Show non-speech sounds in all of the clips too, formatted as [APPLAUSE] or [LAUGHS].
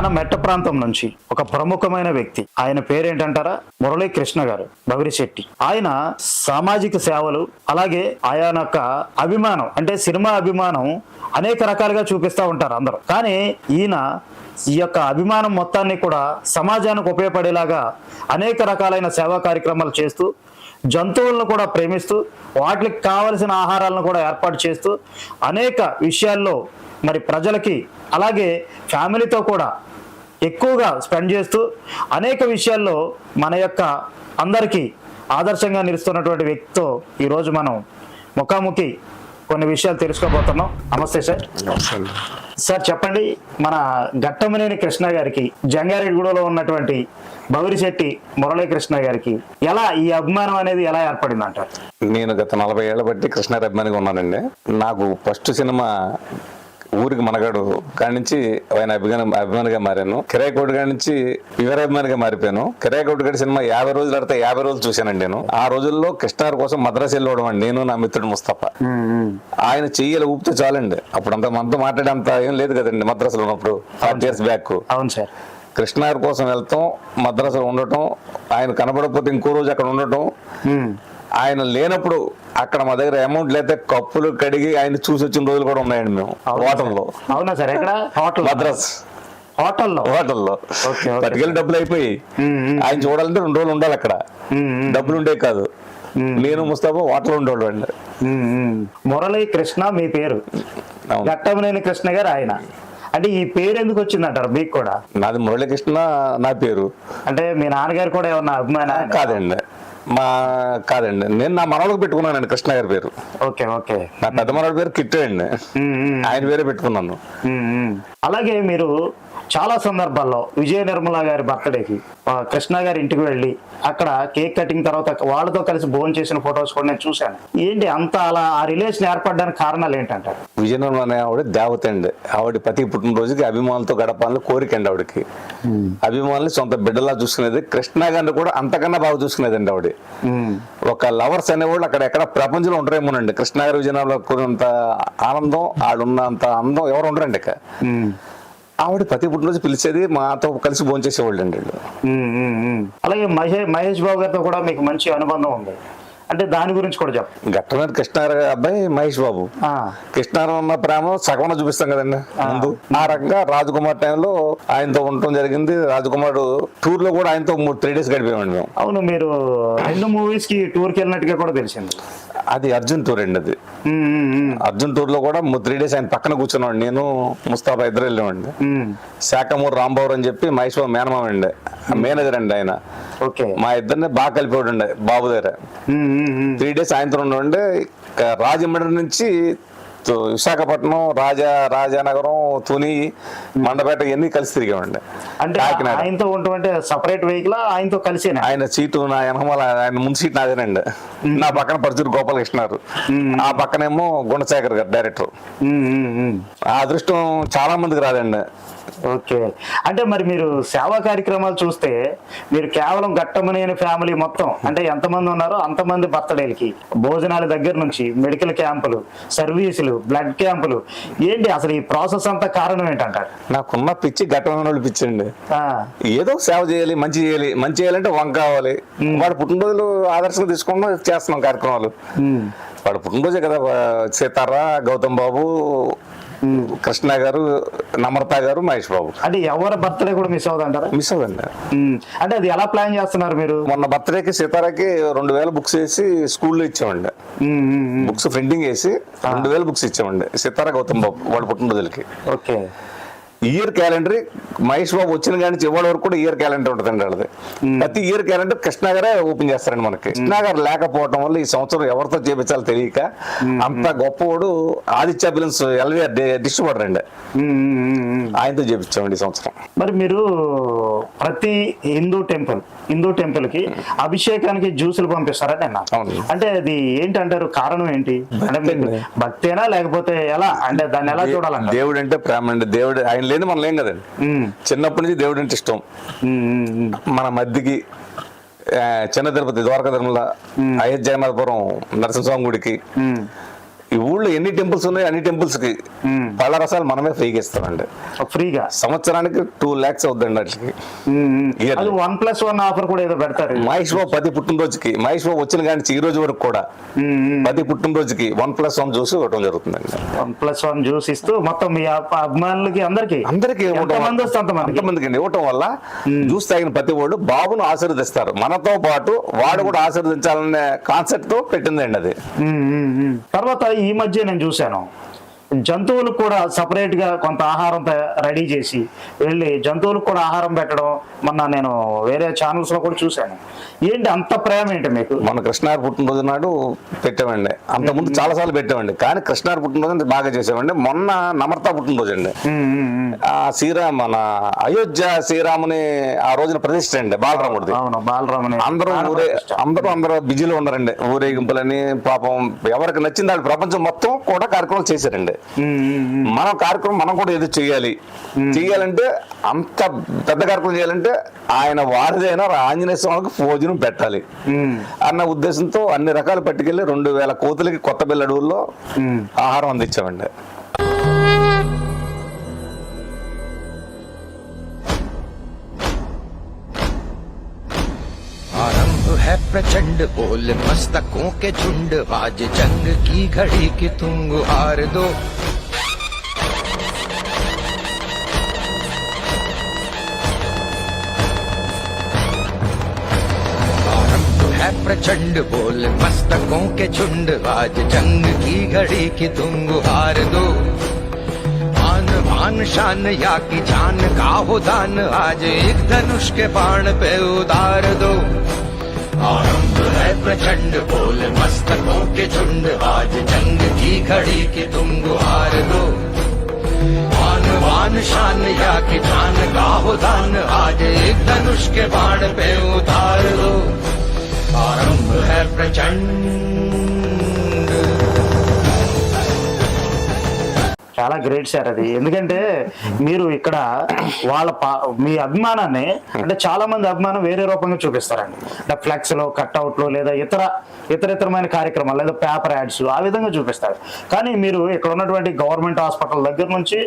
మన మెట్ట ప్రాంతం నుంచి ఒక ప్రముఖమైన వ్యక్తి. ఆయన పేరేంటంటారా? మురళీ కృష్ణ గారు బవిరిశెట్టి ఆయన సామాజిక సేవలు అలాగే ఆయన యొక్క అభిమానం అంటే సినిమా అభిమానం అనేక రకాలుగా చూపిస్తూ ఉంటారు అందరూ. కానీ ఈయన ఈ యొక్క అభిమానం మొత్తాన్ని కూడా సమాజానికి ఉపయోగపడేలాగా అనేక రకాలైన సేవా కార్యక్రమాలు చేస్తూ జంతువులను కూడా ప్రేమిస్తూ వాటికి కావలసిన ఆహారాలను కూడా ఏర్పాటు చేస్తూ అనేక విషయాల్లో మరి ప్రజలకి అలాగే ఫ్యామిలీతో కూడా ఎక్కువగా స్పెండ్ చేస్తూ అనేక విషయాల్లో మన యొక్క అందరికీ ఆదర్శంగా నిలుస్తున్నటువంటి వ్యక్తితో ఈరోజు మనం ముఖాముఖి కొన్ని విషయాలు తెలుసుకోబోతున్నాం. నమస్తే సార్. సార్ చెప్పండి. మన ఘట్టమనేని కృష్ణ గారికి జంగారెడ్డిగూడలో ఉన్నటువంటి బవిరిశెట్టి మురళీకృష్ణ గారికి ఎలా ఈ అభిమానం అనేది ఎలా ఏర్పడింది అంటారు నేను గత నలభై ఏళ్ళ బట్టి కృష్ణారి అభిమానిగా ఉన్నానండి. నాకు ఫస్ట్ సినిమా ఊరికి మనగాడు కాడి నుంచి ఆయన అభిమాన అభిమానిగా మారాను. కిరాయి కోటి కాడి నుంచి వివర అభిమానిగా మారిపోయాను. కిరాయి కోటి గడి సినిమా యాభై రోజులు ఆడితే యాభై రోజులు చూశానండి నేను. ఆ రోజుల్లో కృష్ణారి కోసం మద్రాసు వెళ్ళవడం అండి నేను నా మిత్రుడు ముస్తఫా. ఆయన చెయ్యలు ఊపితే చాలండి. అప్పుడు అంత మనతో మాట్లాడే అంత ఏం లేదు కదండి మద్రాసులో ఉన్నప్పుడు. ఫార్టీ ఇయర్స్ బ్యాక్ అవును సార్. కృష్ణారి కోసం వెళ్తాం మద్రాసులో ఉండటం ఆయన కనబడకపోతే ఇంకో రోజు అక్కడ ఉండటం. ఆయన లేనప్పుడు అక్కడ మా దగ్గర అమౌంట్ లేకపోతే కప్పులు కడిగి ఆయన చూసి వచ్చిన రోజులు కూడా ఉన్నాయండి మేము. హోటల్లో. అవునా సార్? ఎక్కడ? హోటల్ మద్రాస్. హోటల్లో? హోటల్లో. పట్టుకెళ్ళి డబ్బులు అయిపోయి. ఆయన చూడాలంటే రెండు రోజులు ఉండాలి అక్కడ. డబ్బులు ఉండే కాదు. నేను ముస్తాఫా హోటల్ ఉండేవాళ్ళు అండి. మురళీ కృష్ణ మీ పేరు. ఘట్టమనేని కృష్ణ గారు ఆయన. అంటే ఈ పేరు ఎందుకు వచ్చిందంటారు మీకు కూడా? నాది మురళీకృష్ణ నా పేరు. అంటే మీ నాన్నగారు కూడా ఏమన్నా అభిమాన? కాదండి. మా కాదండి నేను నా మనవలకు పెట్టుకున్నానండి కృష్ణ గారి పేరు ఓకే ఓకే నా పెద్ద మనవడి పేరు కిట్టే అండి. ఆయన పేరే పెట్టుకున్నాను. అలాగే మీరు చాలా సందర్భాల్లో విజయ నిర్మల గారి బర్త్డేకి కృష్ణ గారి ఇంటికి వెళ్ళి అక్కడ కేక్ కటింగ్ తర్వాత వాళ్ళతో కలిసి భోజనం చేసిన ఫొటోస్ కూడా నేను చూశాను. ఏంటి అంత అలా ఆ రిలేషన్ ఏర్పడడానికి కారణాలు ఏంటంటారు? విజయనగరం అనే ఆవిడ దేవత అండి. ఆవిడ ప్రతి పుట్టినరోజుకి అభిమానులతో గడపాలని కోరిక అండి ఆవిడకి. అభిమానులు సొంత బిడ్డలా చూసుకునేది కృష్ణ గారిని కూడా అంతకన్నా బాగా చూసుకునేదండి ఆవిడ. ఒక లవర్స్ అనేవాళ్ళు అక్కడ ఎక్కడ ప్రపంచంలో ఉండరేమోనండి. కృష్ణ గారి విజయనగరంలో ఉన్నంత ఆనందం ఆడున్నంత అందం ఎవరు ఉండరండి ఇక. ఆవిడ ప్రతి పుట్టినరోజు పిలిచేది మాతో కలిసి భోంచేసేవాళ్ళు అండి. అలాగే మహేష్ మహేష్ బాబు గారితో కూడా మీకు మంచి అనుబంధం ఉంది. అంటే దాని గురించి కూడా చెప్పండి ఘట్టమైన కృష్ణ గారి అబ్బాయి మహేష్ బాబు. ఆ, కృష్ణారావు ఉన్న ప్రేమ సగం చూపిస్తాం కదండి ముందు. ఆ రకంగా రాజకుమార్ టైంలో ఆయనతో ఉండటం జరిగింది. రాజకుమార్ టూర్లో కూడా ఆయనతో త్రీ డేస్ గడిపామండి మేము. అవును మీరు రెండు మూవీస్కి టూర్కి వెళ్ళినట్టుగా కూడా తెలిసింది. అది అర్జున్ టూర్ అండి అది. అర్జున్ టూర్లో కూడా త్రీ డేస్ ఆయన పక్కన కూర్చున్నాడు. నేను ముస్తాఫా ఇద్దరు వెళ్ళామండి. శాఖమూరు రాంబాబు అని చెప్పి మహేష్ బాబు మేనమామ అండి. మేనేజర్ అండి ఆయన. ఓకే. మా ఇద్దరిని బాగా అండి బాబు దగ్గర. త్రీ డేస్ సాయంత్రం ఉండే రాజమండ్రి నుంచి విశాఖపట్నం రాజా రాజానగరం తుని మండపేట ఇవన్నీ కలిసి తిరిగామండి. అంటే కాకినాడ. ఆయనతో ఉంటుంటే సపరేట్ వెహికల్ ఆయనతో కలిసేనా? ఆయన సీటు నా వెనకమాల ఆయన ముందు సీట్ నాదేనండి. నా పక్కన పరుచూరు గోపాలకృష్ణ గారు. ఆ పక్కనేమో గుణశేఖర్ గారు డైరెక్టర్. ఆ అదృష్టం చాలా మందికి రాదండి. ఓకే. అంటే మరి మీరు సేవా కార్యక్రమాలు చూస్తే మీరు కేవలం ఘట్టమనేని ఫ్యామిలీ మొత్తం అంటే ఎంతమంది ఉన్నారో అంతమంది బర్త్డేలకి భోజనాల దగ్గర నుంచి మెడికల్ క్యాంపులు సర్వీసులు బ్లడ్ క్యాంపులు. ఏంటి అసలు ఈ ప్రాసెస్ అంతా కారణం ఏంటంటారు? నాకున్న పిచ్చి ఘట్టమైన వాళ్ళు పిచ్చి అండి ఏదో సేవ చేయాలి మంచి చేయాలి మంచి చేయాలంటే వంక కావాలి. వాడు పుట్టినరోజులు ఆదర్శంగా తీసుకుంటాం చేస్తున్నాం కార్యక్రమాలు. వాడు పుట్టినరోజే కదా సీతారా గౌతమ్ బాబు కృష్ణ గారు నమ్రత గారు మహేష్ బాబు. అంటే ఎవరి బర్త్డే కూడా మిస్ అవుతుంటారా మిస్ ఉమ్, అంటే అది ఎలా ప్లాన్ చేస్తున్నారు మీరు? మొన్న బర్త్డేకి సీతారాకి రెండు వేల బుక్స్ వేసి స్కూల్లో ఇచ్చామండి. బుక్స్ ప్రింటింగ్ వేసి రెండు వేల బుక్స్ ఇచ్చామండి. సీతారా గౌతమ్ బాబు వాడు పుట్టినరోజులకి. Okay. Year calendar Mahesh Babu వచ్చిన కానీ చివరి వరకు కూడా ఇయర్ క్యాలెండర్ ఉంటుందండి వాళ్ళది. ప్రతి ఇయర్ క్యాలెండర్ కృష్ణ గారే ఓపెన్ చేస్తారండి మనకి. కృష్ణ గారు లేకపోవడం వల్ల ఈ సంవత్సరం ఎవరితో చేపించాలో తెలియక అంత గొప్పవాడు ఆదిత్య ఫిలిమ్స్ ఎల్వీఆర్ డిస్ట్రిబ్యూటర్ అండి. ఆయనతో చేపించామండి ఈ సంవత్సరం. మరి మీరు ప్రతి హిందూ టెంపుల్ హిందూ టెంపుల్కి అభిషేకానికి జ్యూసులు పంపిస్తారా నిన్న? అవును. అంటే అది ఏంటంటారు కారణం ఏంటి? అంటే భక్తేనా? లేకపోతే ఎలా? అంటే దాన్ని ఎలా చూడాలంట దేవుడు అంటే ప్రేమ అండి. దేవుడు ఆయన లేని మనం లేం కదండి. చిన్నప్పటి నుంచి దేవుడు అంటే ఇష్టం. మన మధ్యకి చిన్న తిరుపతి ద్వారకా తిరుమల అయోధ్య జగన్నాథపురం నరసింహస్వామి గుడికి ఈ ఊళ్ళో ఎన్ని టెంపుల్స్ ఉన్నాయి అన్ని టెంపుల్స్కి. పళ్ళ రసాలు మనమే ఫ్రీగా ఇస్తామండి ఫ్రీగా? సంవత్సరానికి టూ ల్యాక్స్ అవుతుందండి వాటికి. అది వన్ ప్లస్ వన్ ఆఫర్ కూడా ఏదో పెడతారు. మహేష్ బాబు ప్రతి పుట్టినరోజుకి మహేష్ బాబు వచ్చిన కానీ ఈ రోజు వరకు కూడా ప్రతి పుట్టినరోజుకి వన్ ప్లస్ వన్ చూసి ఇవ్వడం జరుగుతుందండి. వన్ ప్లస్ వన్ జ్యూస్ ఇస్తూ మొత్తం మీ అభిమానులకి అందరికి అందరికి అంతమందికి అండి ఇవ్వటం వల్ల జ్యూస్ తాగిన ప్రతి వాడు బాబును ఆశీర్వదిస్తారు. మనతో పాటు వాడు కూడా ఆశీర్వదించాలనే కాన్సెప్ట్తో పెట్టిందండి అది. తర్వాత ఈ మధ్య నేను చూశాను. జంతువులకు కూడా సపరేట్గా కొంత ఆహారం రెడీ చేసి వెళ్ళి జంతువులకు కూడా ఆహారం పెట్టడం మొన్న నేను వేరే ఛానల్స్లో కూడా చూశాను. ఏంటి అంత ప్రేమ ఏంటి మీకు? మన కృష్ణార్ పుట్టినరోజు నాడు పెట్టామండి. అంత ముందు చాలా సార్లు పెట్టామండి. కానీ కృష్ణార్ పుట్టినరోజు బాగా చేసామండి మొన్న నమ్రత పుట్టినరోజు అండి. శ్రీరామ్ మన అయోధ్య శ్రీరాముని ఆ రోజున ప్రతిష్ట అండి బాలరాముడిది. అవును బాలరామని అందరూ ఊరే అందరూ అందరూ బిజీలో ఉన్నారండి. ఊరేగింపులని పాపం ఎవరికి నచ్చింది వాళ్ళు ప్రపంచం మొత్తం కూడా కార్యక్రమం చేశారండి. మనం కార్యక్రమం మనం కూడా ఏదో చేయాలి చేయాలంటే అంత పెద్ద కార్యక్రమం చేయాలంటే ఆయన వారిదైనా ఆంజనేయ స్వామికి భోజనం పెట్టాలి. అన్న ఉద్దేశంతో అన్ని రకాలు పట్టుకెళ్ళి రెండు వేల కోతులకి కొత్త బిల్ల అడవుల్లో ఉమ్. ఆహారం అందించామండి. प्रचंड बोल मस्तकों के झुंड आज जंग की घड़ी की तुम गुहार दो। है प्रचंड बोल मस्तकों के झुंड आज जंग की घड़ी की तुम गुहार दो। आन भान शान या की जान का हो दान, आज एक धनुष के बाण पे उतार दो। आरंभ है प्रचंड, बोल मस्तकों के झुंड। आज जंग की घड़ी के तुम गुहार दो। आन वान शान या कि जान का हो दान आज एक धनुष के बाण पे उतार दो। आरंभ है प्रचंड చాలా గ్రేట్ సార్ అది. ఎందుకంటే మీరు ఇక్కడ వాళ్ళ పా- మీ అభిమానాన్ని అంటే చాలా మంది అభిమానం వేరే రూపంగా చూపిస్తారండి. అంటే ఫ్లెక్స్లో కట్అవుట్లో లేదా ఇతర ఇతర ఇతరమైన కార్యక్రమాలు లేదా పేపర్ యాడ్స్ ఆ విధంగా చూపిస్తారు. కానీ మీరు ఇక్కడ ఉన్నటువంటి గవర్నమెంట్ హాస్పిటల్ దగ్గర నుంచి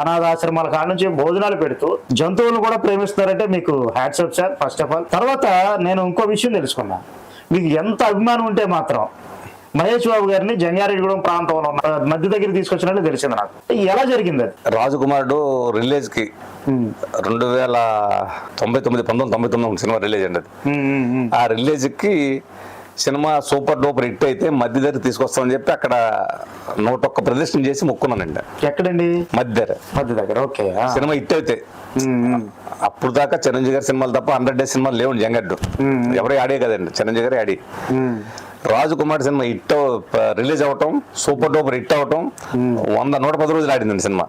అనాథాశ్రమాల కాడ నుంచి భోజనాలు పెడుతూ జంతువులు కూడా ప్రేమిస్తారంటే మీకు hats off sir first of all తర్వాత నేను ఇంకో విషయం తెలుసుకున్నాను మీకు ఎంత అభిమానం ఉంటే మాత్రం మహేష్ బాబు గారిని జంగారెడ్డిగూడెం ప్రాంతంలో ఉన్న మధ్య దగ్గర తీసుకొచ్చినట్టు తెలిసింది నాకు. ఎలా జరిగింది అది? రాజకుమారుడు రిలీజ్కి రెండు వేల తొంభై తొమ్మిది పంతొమ్మిది తొంభై తొమ్మిది సినిమా రిలీజ్ అండి అది. ఆ రిలీజ్కి సినిమా సూపర్ డూపర్ హిట్ అయితే మధ్య దగ్గర తీసుకొస్తామని చెప్పి అక్కడ నూట ఒక్క ప్రదర్శన చేసి మొక్కున్నానండి. ఎక్కడండి? మధ్య దగ్గర. మధ్య దగ్గర ఓకే. సినిమా హిట్ అయితే. అప్పుడు దాకా చిరంజీవి గారి సినిమాలు తప్ప హండ్రెడ్ డేస్ సినిమాలు లేవు జంగడ్డు ఎవరు ఆడే కదండి చిరంజీవి గారి ఆడి. రాజకుమార్ సినిమా హిట్ రిలీజ్ అవటం సూపర్ డూపర్ హిట్ అవటం వంద నూట పది రోజులు ఆడిందండి సినిమా.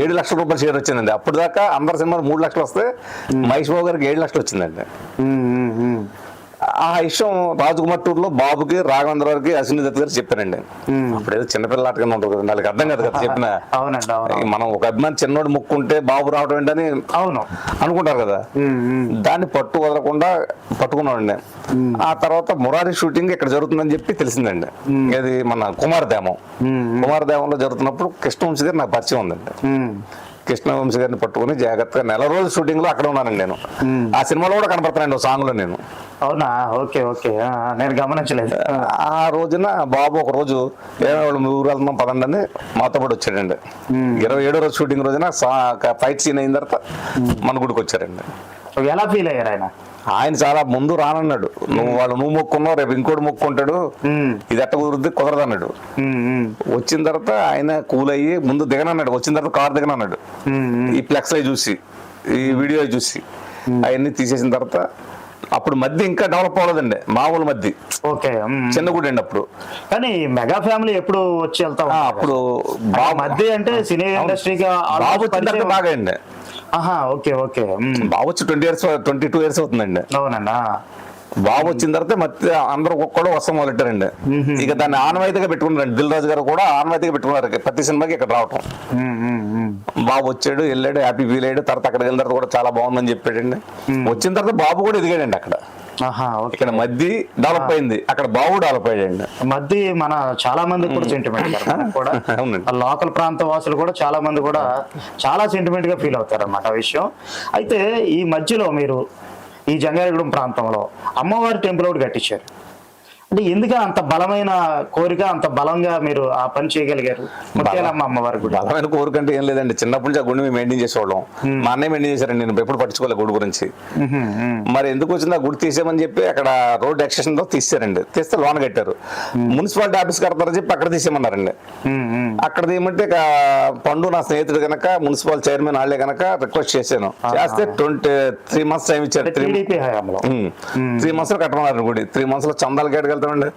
ఏడు లక్షల రూపాయలు షేర్ వచ్చిందండి. అప్పుడు దాకా అందరి సినిమాలు మూడు లక్షలు వస్తే మహేష్ బాబు గారికి ఏడు లక్షలు వచ్చిందండి. ఆ విషయం రాజకుమార్ టూర్లో బాబుకి రాఘవేంద్ర గారికి అశ్విని దత్ గారు చెప్పానండి. అప్పుడు ఏదో చిన్నపిల్ల ఆటగానే ఉంటుంది కదా వాళ్ళకి అర్థం కాదు కదా చెప్పిన. అవునండి అవును మనం ఒక అభిమాని చిన్నోడు ముక్కుంటే బాబు రావడం ఏంటని అవును. అనుకుంటారు కదా. దాన్ని పట్టు వదలకుండా పట్టుకున్నాడండి ఆ తర్వాత మురారి షూటింగ్ ఇక్కడ జరుగుతుందని చెప్పి తెలిసిందండి. ఇది మన కుమారదేమం. కుమారదేమంలో జరుగుతున్నప్పుడు కృష్ణవంశీ గారు నాకు పరిచయం ఉందండి. కృష్ణవంశీ గారిని పట్టుకుని జాగ్రత్తగా నెల రోజులు షూటింగ్లో అక్కడ ఉన్నానండి నేను. ఆ సినిమాలో కూడా కనపడుతున్నానండి సాంగ్లో నేను. అవునా? Okay okay. నేను గమనించలేదు. ఆ. రోజున బాబు ఒక రోజు ఏమో వాళ్ళు మీ ఊరు వెళ్తున్నాం పదండి అని మాతో పాటు వచ్చాడండి. ఇరవై ఏడో రోజు షూటింగ్ రోజున ఫైట్ సీన్ అయిన తర్వాత మన గుడికి వచ్చారండి. ఎలా ఫీల్ అయ్యారు ఆయన? ఆయన చాలా ముందు రానన్నాడు. నువ్వు వాళ్ళు నువ్వు మొక్కున్నావు రేపు ఇంకోటి మొక్కుంటాడు. ఇది ఎట్ట కుదురుద్ది? కుదరదు అన్నాడు వచ్చిన తర్వాత ఆయన కూల్ అయ్యి ముందు దిగనన్నాడు. వచ్చిన తర్వాత కార్ దిగనన్నాడు. ఈ ఫ్లెక్స్ అవి చూసి ఈ వీడియో చూసి అవన్నీ తీసేసిన తర్వాత అప్పుడు మధ్య ఇంకా డెవలప్ అవ్వలేదండి. మామూలు మధ్య. ఓకే. చిన్న గుడి అండి అప్పుడు. కానీ మెగా ఫ్యామిలీ ఎప్పుడు వచ్చి వెళ్తా అప్పుడు మధ్య అంటే సినీ ఇండస్ట్రీగా బాగా అండి ఆహా ఓకే ఓకే. బాబు వచ్చి twenty years twenty two years అవుతుందండి. అవునండి. బాబు వచ్చిన తర్వాత మధ్య అందరూ ఒక్కడు వస్తాం మొదలెట్టారండి. ఇక దాన్ని ఆనవాయితీగా పెట్టుకున్నారండి. దిల్ రాజు గారు కూడా ఆనవాయితీగా పెట్టుకున్నారు. ప్రతి సినిమాకి ఇక్కడ రావటం. బాబు వచ్చాడు వెళ్ళాడు హ్యాపీ ఫీల్ అయ్యాడు. తర్వాత అక్కడికి వెళ్ళిన తర్వాత కూడా చాలా బాగుందని చెప్పాడండి. వచ్చిన తర్వాత బాబు కూడా ఎదిగాడండి అక్కడ. ఇక్కడ మధ్య డెవలప్ అయింది అక్కడ బావు డెవలప్ అయ్యాయండి మధ్య మన చాలా మంది కూడా సెంటిమెంట్ [LAUGHS] కూడా. లోకల్ ప్రాంత వాసులు కూడా చాలా మంది కూడా చాలా సెంటిమెంట్గా ఫీల్ అవుతారు అన్నమాట ఆ విషయం. అయితే ఈ మధ్యలో మీరు ఈ జంగారెగూడెం ప్రాంతంలో అమ్మవారి టెంపుల్ ఒకటి కట్టించారు. అంటే ఎందుకని అంత బలమైన కోరిక అంత బలంగా మీరు ఆ పని చేయగలిగారు? ముత్యాలమ్మ అమ్మవారి గుడి బలమైన కోరికంటే ఏం లేదండి. చిన్నప్పటి నుంచి ఆ గుడిని మేము మెయింటైన్ చేసేవాళ్ళం. మా అన్నయ్య మెయింటైన్ చేశారండి. నేను ఎప్పుడు పట్టించుకోలేదు గుడి గురించి. మరి ఎందుకు వచ్చింది ఆ గుడి తీసేయమని చెప్పి అక్కడ రోడ్ ఎక్స్టెన్షన్తో తీసారండి. తీస్తే లోన్ కట్టారు. మున్సిపాలిటీ ఆఫీస్ కడతారని చెప్పి అక్కడ తీసేయమన్నారండి. అక్కడ ఏమంటే పండు నా స్నేహితుడు కనుక మున్సిపల్ చైర్మన్ వాళ్ళే కనుక రిక్వెస్ట్ చేశాను. చేస్తే ట్వంటీ త్రీ మంత్స్ టైం ఇచ్చారు. త్రీ మంత్స్లో కట్టమన్నారు గుడి. త్రీ మంత్స్లో చందాలు కేటకెళ్తామండి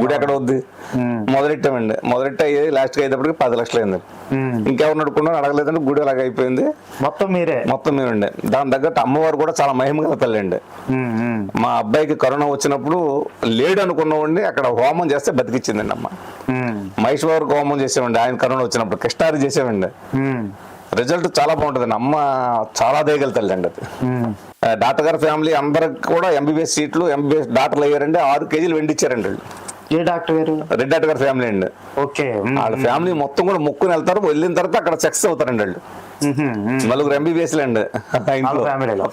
గుడి ఎక్కడ వద్ది మొదలెట్టామండి. మొదలెట్టి అయ్యేది లాస్ట్కి అయ్యేటప్పటికి పది లక్షలు అయింది. ఇంకెవరు నడుకున్నా అడగలేదండి గుడి అలాగ అయిపోయింది. మొత్తం మీరే? మొత్తం మేమండి దాని తగ్గట్టు అమ్మవారు కూడా చాలా మహిమ గల తల్లి అండి. మ్, అబ్బాయికి కరోనా వచ్చినప్పుడు లేడు అనుకున్నామండి అక్కడ హోమం చేస్తే బతికిచ్చిందండి అమ్మ. మహేశ్వర్ హోమం చేసామండి ఆయన కరోనా వచ్చినప్పుడు కృష్ణారి చేసామండి మ్, రిజల్ట్ చాలా బాగుంటుందండి అమ్మ చాలా దేగల తల్లి అండి అది. డాక్టర్ గారి ఫ్యామిలీ అందరికి కూడా ఎంబీబీఎస్ సీట్లు ఎంబీబీఎస్ డాక్టర్లు అయ్యారండి. ఆరు కేజీలు వెండి ఇచ్చారండి వాళ్ళు. ఏ డాక్టర్ గారు? రెడ్ డాక్టర్ గారి ఫ్యామిలీ అండి. ఓకే. వాళ్ళ ఫ్యామిలీ మొత్తం కూడా మొక్కుని వెళ్తారు వెళ్ళిన తర్వాత అక్కడ సక్సెస్ అవుతారండి వాళ్ళు. నలుగురు ఎంబీబీఎస్ అండి. ఇంట్లో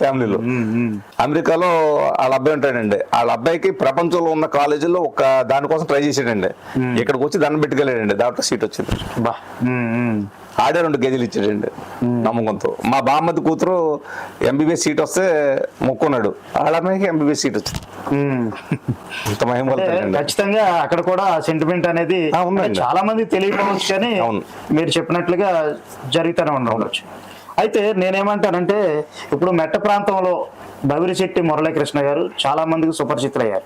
ఫ్యామిలీలో. అమెరికాలో వాళ్ళ అబ్బాయి ఉంటాడండి. వాళ్ళ అబ్బాయికి ప్రపంచంలో ఉన్న కాలేజీలో ఒక దానికోసం ట్రై చేసాడండి ఇక్కడికి వచ్చి దండం పెట్టుకెళ్ళాడండి. డాక్టర్ సీట్ వచ్చింది. బా. ఆడే రెండు కేజీలు ఇచ్చాడండి. నమ్మకంతో. మా బామ్మది కూతురు ఎంబీబీఎస్ సీట్ వస్తే మొక్కున్నాడు. అమ్మాయికి ఎంబీబీఎస్ సీట్ వచ్చింది. ఇంత మహిమ ఖచ్చితంగా అక్కడ కూడా సెంటిమెంట్ అనేది చాలా మంది తెలియకపోవచ్చు కానీ. మీరు చెప్పినట్లుగా జరుగుతూనే ఉండవచ్చు. అయితే నేనేమంటానంటే ఇప్పుడు మెట్ట ప్రాంతంలో బవిరిశెట్టి మురళీకృష్ణ గారు చాలా మందికి సుపరిచితులయ్యారు.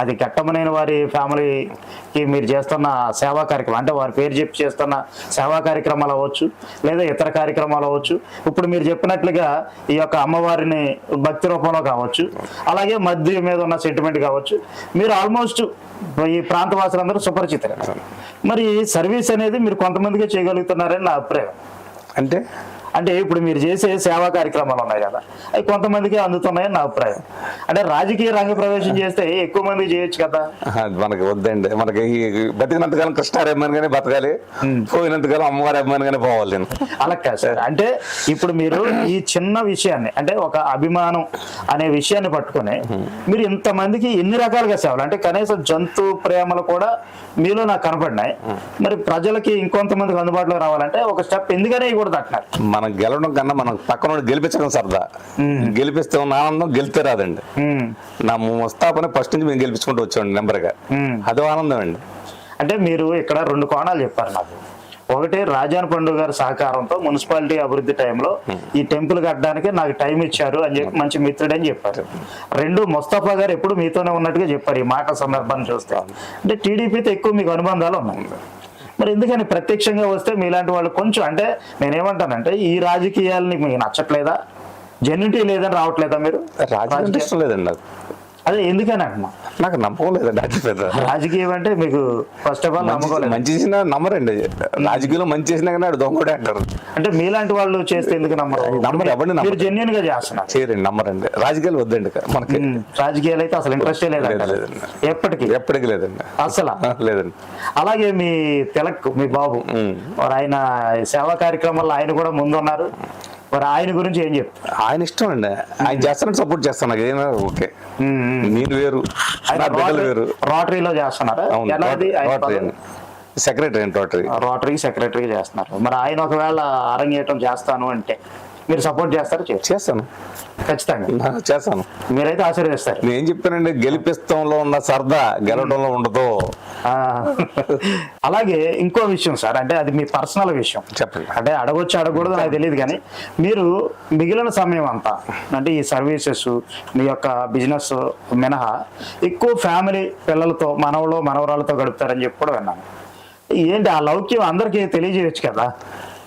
అది ఘట్టమనైన వారి ఫ్యామిలీకి మీరు చేస్తున్న సేవా కార్యక్రమం అంటే వారి పేరు చెప్పి చేస్తున్న సేవా కార్యక్రమాలు అవ్వచ్చు లేదా ఇతర కార్యక్రమాలు అవ్వచ్చు. ఇప్పుడు మీరు చెప్పినట్లుగా ఈ యొక్క అమ్మవారిని భక్తి రూపంలో కావచ్చు అలాగే మధ్య మీద ఉన్న సెంటిమెంట్ కావచ్చు. మీరు ఆల్మోస్ట్ ఈ ప్రాంత వాసులందరూ సుపరిచితులే. మరి సర్వీస్ అనేది మీరు కొంతమందికి చేయగలుగుతున్నారని నా అభిప్రాయం. అంటే? అంటే ఇప్పుడు మీరు చేసే సేవా కార్యక్రమాలు ఉన్నాయి కదా అవి కొంతమందికి అందుతున్నాయని నా అభిప్రాయం. అంటే రాజకీయ రంగ ప్రవేశం చేస్తే ఎక్కువ మంది చేయొచ్చు కదా. మనకి వద్దండి. మనకి బతికినంతకాలం కృష్ణారి అభిమానిగానే బతకాలి. పోయినంతకాలం అమ్మవారి అభిమానిగానే పోవాలి అలా కాదు సార్. అంటే ఇప్పుడు మీరు ఈ చిన్న విషయాన్ని అంటే ఒక అభిమానం అనే విషయాన్ని పట్టుకొని మీరు ఇంతమందికి ఎన్ని రకాలుగా సేవలు అంటే కనీసం జంతు ప్రేమలు కూడా మీలో నాకు కనపడినాయి. మరి ప్రజలకి ఇంకొంతమందికి అందుబాటులో రావాలంటే ఒక స్టెప్ ఎందుకనే ఇవ్వకూడదు అంటున్నారు. మనం గెలవడం కన్నా మనం పక్కన గెలిపించడం సరదా. గెలిపిస్తే ఉన్న ఆనందం గెలితే రాదండి. నా ముస్తాపని ఫస్ట్ నుంచి మేము గెలిపించుకుంటూ వచ్చామండి నెంబర్గా. అదో ఆనందం అండి అంటే మీరు ఇక్కడ రెండు కోణాలు చెప్పారు నాకు. ఒకటి రాజాన్ పండుగ గారి సహకారంతో మున్సిపాలిటీ అభివృద్ధి టైంలో ఈ టెంపుల్ కట్టడానికి నాకు టైం ఇచ్చారు అని చెప్పి మంచి మిత్రుడు అని చెప్పారు. రెండు ముస్తఫా గారు ఎప్పుడు మీతోనే ఉన్నట్టుగా చెప్పారు ఈ మాట సందర్భాన్ని చూస్తే. అంటే టీడీపీతో ఎక్కువ మీకు అనుబంధాలు ఉన్నాయి. మరి ఎందుకని ప్రత్యక్షంగా వస్తే మీలాంటి వాళ్ళు కొంచెం అంటే నేనేమంటానంటే ఈ రాజకీయాలని మీకు నచ్చట్లేదా? జెన్యుటీ లేదని రావట్లేదా మీరు? రాజకీయం లేదండి నాకు. అదే ఎందుకని అంటున్నా? నాకు నమ్మకం లేదండి అది పెద్ద. రాజకీయం అంటే మీకు ఫస్ట్ ఆఫ్ ఆల్ మంచి నమ్మకోలేదు మంచి చేసినా నమ్మరండి. రాజకీయంలో మంచి చేసినా కానీ దొంగడే అంటారు. అంటే మీలాంటి వాళ్ళు చేస్తే ఎందుకు నమ్మరు? నమ్మరు, ఎవరిని నమ్మరు. మీరు జెన్యున్గా చేస్తున్నారు. చేయరండి నమ్మరండి. రాజకీయాలు వద్దండి మనకి. రాజకీయాలు అయితే అసలు ఇంట్రెస్టే లేదు, లేదు లేదండి. ఎప్పటికీ? ఎప్పటికీ లేదండి. అసలు? లేదండి. అలాగే మీ తిలక్ మీ బాబు. ఆయన సేవా కార్యక్రమాల్లో ఆయన కూడా ముందున్నారు. మరి ఆయన గురించి ఏం చెప్తారు ఆయన ఇష్టం అండి ఆయన చేస్తానని సపోర్ట్ చేస్తాను నాకు. ఏమైనా ఓకే. నేను వేరు. నా బిడ్డలు వేరు. రోటరీలో చేస్తున్నారా? Rotary? Secretary Rotary Rotary secretary చేస్తున్నారు. మరి ఆయన ఒకవేళ అరంగేయటం చేస్తాను అంటే మీరు సపోర్ట్ చేస్తారు? చేస్తాను. ఖచ్చితంగా. చేస్తాను. మీరైతే ఆశీర్వదిస్తారు. నేను ఏం చెప్పానండి గెలిపిస్తంలో ఉన్న సరదా గెలవడంలో ఉండదు. అలాగే ఇంకో విషయం సార్ అంటే అది మీ పర్సనల్ విషయం. చెప్పండి. అంటే అడగొచ్చు అడగకూడదు నాకు తెలియదు కానీ మీరు మిగిలిన సమయం అంతా అంటే ఈ సర్వీసెస్ మీ యొక్క బిజినెస్ మినహా ఎక్కువ ఫ్యామిలీ పిల్లలతో మనవలు మనవరాలతో గడుపుతారని చెప్పి కూడా విన్నాను. ఏంటి ఆ లౌక్యం అందరికీ తెలియజేయచ్చు కదా?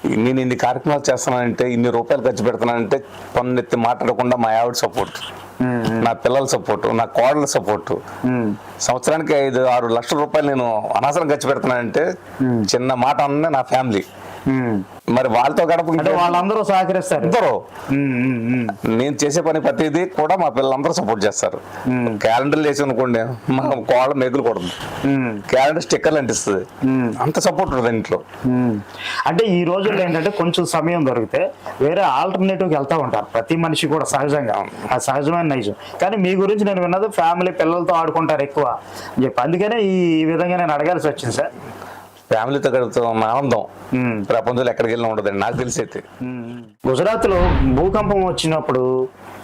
నేను ఇన్ని కార్యక్రమాలు చేస్తున్నానంటే ఇన్ని రూపాయలు ఖర్చు పెడుతున్నానంటే పన్నెత్తి మాట్లాడకుండా మా ఆవిడ సపోర్ట్. నా పిల్లల సపోర్ట్ నా కోడల సపోర్ట్. సంవత్సరానికి ఐదు ఆరు లక్షల రూపాయలు నేను అనవసరం ఖర్చు పెడుతున్నానంటే చిన్న మాట అన్న నా ఫ్యామిలీ. మరి వాళ్ళతో గడప వాళ్ళందరూ సహకరిస్తారు. అందరూ ఉమ్. నేను చేసే పని ప్రతిదీ కూడా మా పిల్లలందరూ సపోర్ట్ చేస్తారు. క్యాలెండర్ వేసి అనుకోండి మా కోళ్ళ మేకులు కొడుతుంది. క్యాలెండర్ స్టిక్కర్లు అంటిస్తుంది. అంత సపోర్ట్ ఉంటుంది ఇంట్లో. అంటే ఈ రోజుల్లో ఏంటంటే కొంచెం సమయం దొరికితే వేరే ఆల్టర్నేటివ్కి వెళ్తా ఉంటారు. ప్రతి మనిషి కూడా సహజంగా. ఆ సహజమైన నైజం. కానీ మీ గురించి నేను విన్నది ఫ్యామిలీ పిల్లలతో ఆడుకుంటారు ఎక్కువ అని చెప్పి. అందుకనే ఈ విధంగా నేను అడగాల్సి వచ్చింది సార్. ఫ్యామిలీతో గడుపుతున్న ఆనందం. ప్రపంచంలో ఎక్కడికి వెళ్ళినా ఉండదండి. నాకు తెలిసి అయితే గుజరాత్లో భూకంపం వచ్చినప్పుడు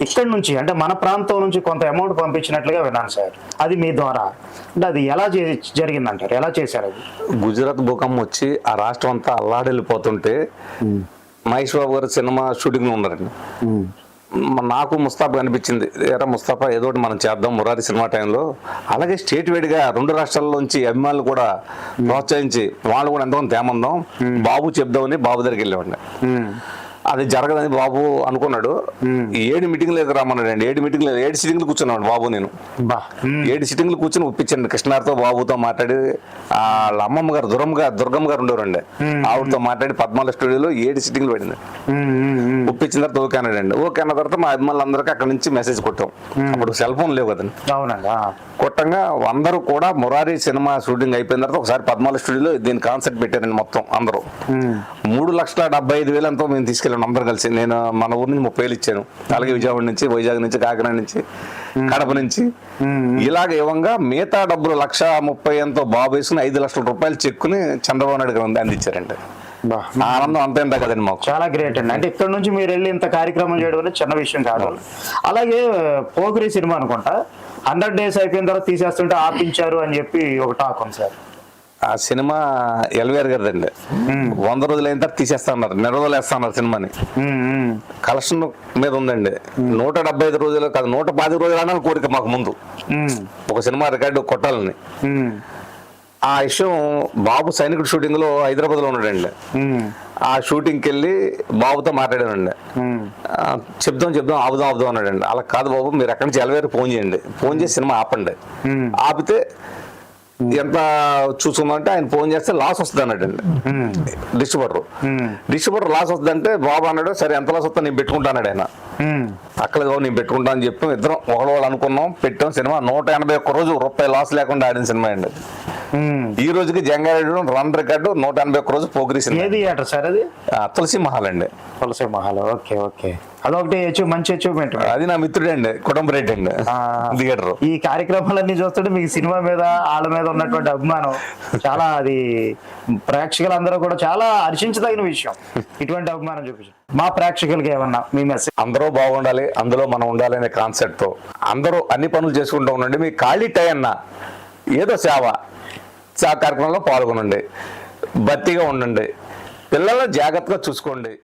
ఇక్కడ నుంచి అంటే మన ప్రాంతం నుంచి కొంత అమౌంట్ పంపించినట్లుగా విన్నాను సార్. అది మీ ద్వారా. అంటే అది ఎలా జరిగిందంటారు? ఎలా చేశారు అది? గుజరాత్ భూకంపం వచ్చి ఆ రాష్ట్రం అంతా అల్లాడెళ్ళిపోతుంటే మహేష్ బాబు గారు సినిమా షూటింగ్లో ఉన్నారండి నాకు ముస్తాఫా అనిపించింది. ఎరా ముస్తాఫా ఏదో ఒకటి మనం చేద్దాం మురారి సినిమా టైంలో. అలాగే స్టేట్ వేడిగా రెండు రాష్ట్రాల్లోంచి అభిమానులు కూడా ప్రోత్సహించి వాళ్ళు కూడా ఎంతమంది తేమందాం. బాబు చెప్దామని బాబు దగ్గరికి వెళ్ళేవాడిని. అది జరగదని బాబు అనుకున్నాడు. ఏడు మీటింగ్లు దగ్గర రమ్మన్నాడు అండి ఏడు మీటింగ్లు ఏడు సిట్టింగ్లు కూర్చున్నాడు బాబు నేను. ఏడు సిట్టింగ్లు కూర్చొని ఒప్పించండి. కృష్ణారితో బాబుతో మాట్లాడి వాళ్ళ అమ్మమ్మ గారు దుర్గమ్మ గారు దుర్గమ్మ గారు ఉండేవారండి. ఆవిడతో మాట్లాడి పద్మాల స్టూడియోలో ఏడు సిట్టింగ్లు పడింది. ఒప్పించిన తర్వాత ఓకే అన్నాడండి. ఓకే అన్న తర్వాత మా అభిమానులందరికీ అక్కడ నుంచి మెసేజ్ కొట్టాం. అప్పుడు సెల్ ఫోన్ లేవు కదండి. కొట్టంగా అందరూ కూడా మురారి సినిమా షూటింగ్ అయిపోయిన తర్వాత ఒకసారి పద్మాల స్టూడియోలో దీని కాన్సెప్ట్ పెట్టారండి మొత్తం అందరూ. మూడు లక్షల డెబ్బై ఐదు వేలు ఎంతో మేము తీసుకెళ్ళాం. అందరూ కలిసి నేను మన ఊరి నుంచి ముప్పై వేలు ఇచ్చాను. అలాగే విజయవాడ నుంచి వైజాగ్ నుంచి కాకినాడ నుంచి కడప నుంచి. ఇలాగ ఇవ్వంగా మిగతా డబ్బులు లక్ష ముప్పై ఎంతో బాబు వేసుకుని ఐదు లక్షల రూపాయలు చెక్కుని చంద్రబాబు నాయుడు గారు అందించారండి ఆనందం అంత కదండి మాకు? చాలా గ్రేట్ అండి. అంటే ఇక్కడ నుంచి మీరు వెళ్ళి ఇంత కార్యక్రమం చేయడం అనేది చిన్న విషయం కాదు. అలాగే పోకరి సినిమా అనుకుంటా. హండ్రెడ్ డేస్ అయిపోయిన తర్వాత తీసేస్తుంటే ఆపించారు అని చెప్పి ఒక టాక్ ఉంది సార్. ఆ సినిమా ఎల్వేర్ గారిదండి. వంద రోజులు అయిన తర్వాత తీసేస్తా ఉన్నారు నెల రోజులు వేస్తా ఉన్నారు సినిమాని కలెక్షన్ మీద ఉందండి. నూట డెబ్బై ఐదు రోజులు కాదు నూట పది రోజులు అనాలి కోరిక మాకు ముందు. ఒక సినిమా రికార్డు కొట్టాలని. ఆ విషయం బాబు సైనికుడు షూటింగ్లో హైదరాబాద్లో ఉన్నాడండి ఆ షూటింగ్కి వెళ్ళి బాబుతో మాట్లాడానండి. చెప్దాం చెప్దాం ఆపుదాం ఆపుదాం అన్నాడండి. అలా కాదు బాబు మీరు అక్కడి నుంచి ఎలవేరు ఫోన్ చేయండి. ఫోన్ చేసి సినిమా ఆపండి. ఆపితే ఎంత చూసుకుందామంటే ఆయన ఫోన్ చేస్తే లాస్ వస్తుంది అన్నాడండి. డిస్ట్రిబ్యూటర్. డిస్ట్రిబ్యూటర్ లాస్ వస్తుంది అంటే బాబు అన్నాడు సరే ఎంత లాస్ వస్తా నేను పెట్టుకుంటా అన్నాడు ఆయన. అక్కడ నేను పెట్టుకుంటా అని చెప్పి ఇద్దరం ఒకళ్ళు వాళ్ళు అనుకున్నాం పెట్టాం సినిమా. నూట ఎనభై ఒక్క రోజు రూపాయి లాస్ లేకుండా ఆడిన సినిమా అండి. ఈ రోజుకి జంగారెడ్డి రన్ రికార్డు నూట ఎనభై ఒక్క రోజు పోగిరి సినిమా. తులసి మహల్ అండి. తులసి మహల్. Okay okay. అదొకటి మంచి అచీవ్మెంట్ అది నా మిత్రుడే అండి కుటుంబ రెడ్డి అండి. థియేటర్ ఈ కార్యక్రమాలన్నీ చూస్తుంటే మీకు సినిమా మీద వాళ్ళ మీద ఉన్నటువంటి అభిమానం చాలా అది ప్రేక్షకులందరూ కూడా చాలా హర్షించదగిన విషయం. ఇటువంటి అభిమానం చూపించారు మా ప్రేక్షకులకి ఏమన్నా మీ మెసేజ్ అందరూ బాగుండాలి అందులో మనం ఉండాలి అనే కాన్సెప్ట్తో. అందరూ అన్ని పనులు చేసుకుంటూ ఉండండి మీ ఖాళీ టైం అన్న ఏదో సేవ సేవ కార్యక్రమంలో పాల్గొనండి భర్తీగా ఉండండి పిల్లల్ని జాగ్రత్తగా చూసుకోండి.